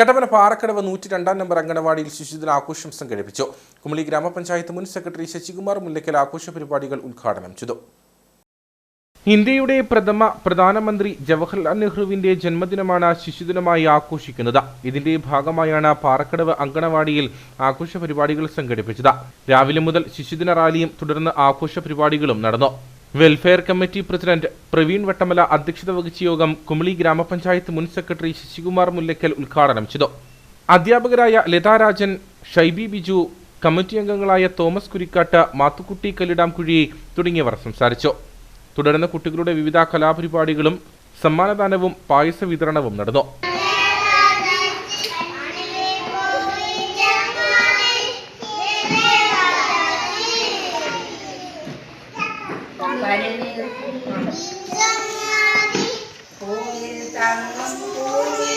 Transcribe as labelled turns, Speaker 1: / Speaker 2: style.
Speaker 1: കട്ടപ്പന പാറക്കടവ് നൂറ്റി രണ്ടാം നമ്പർ അംഗനവാടിയിൽ ശിശുദിന ആഘോഷം സംഘടിപ്പിച്ചു. കുമളി ഗ്രാമപഞ്ചായത്ത് മുൻ സെക്രട്ടറി ശശികുമാർ മുല്ലയ്ക്കൽ ആഘോഷ പരിപാടികൾ ഉദ്ഘാടനം ചെയ്തു. ഇന്ത്യയുടെ പ്രഥമ പ്രധാനമന്ത്രി ജവഹർലാൽ നെഹ്റുവിന്റെ ജന്മദിനമാണ് ശിശുദിനമായി ആഘോഷിക്കുന്നത്. ഇതിന്റെ ഭാഗമായാണ് പാറക്കടവ് അങ്കണവാടിയിൽ ആഘോഷ പരിപാടികൾ സംഘടിപ്പിച്ചത്. രാവിലെ മുതൽ ശിശുദിന റാലിയും തുടർന്ന് ആഘോഷ പരിപാടികളും നടന്നു. Welfare committee president Praveen Vattamala അധ്യക്ഷത വഹിച്ച യോഗം കുമളി ഗ്രാമപഞ്ചായത്ത് മുൻ സെക്രട്ടറി ശശികുമാർ മുല്ലയ്ക്കൽ ഉദ്ഘാടനം ചെയ്തു. അധ്യാപകരായ ലതാരാജൻ ഷൈബി ബിജു കമ്മിറ്റി അംഗങ്ങളായ തോമസ് കുരിക്കാട്ട് മാത്തുക്കുട്ടി കല്ലിടാംകുഴി തുടങ്ങിയവർ സംസാരിച്ചു. തുടർന്ന് കുട്ടികളുടെ വിവിധ കലാപരിപാടികളും സമ്മാനദാനവും പായസ വിതരണവും നടന്നു. Pareil. Pour.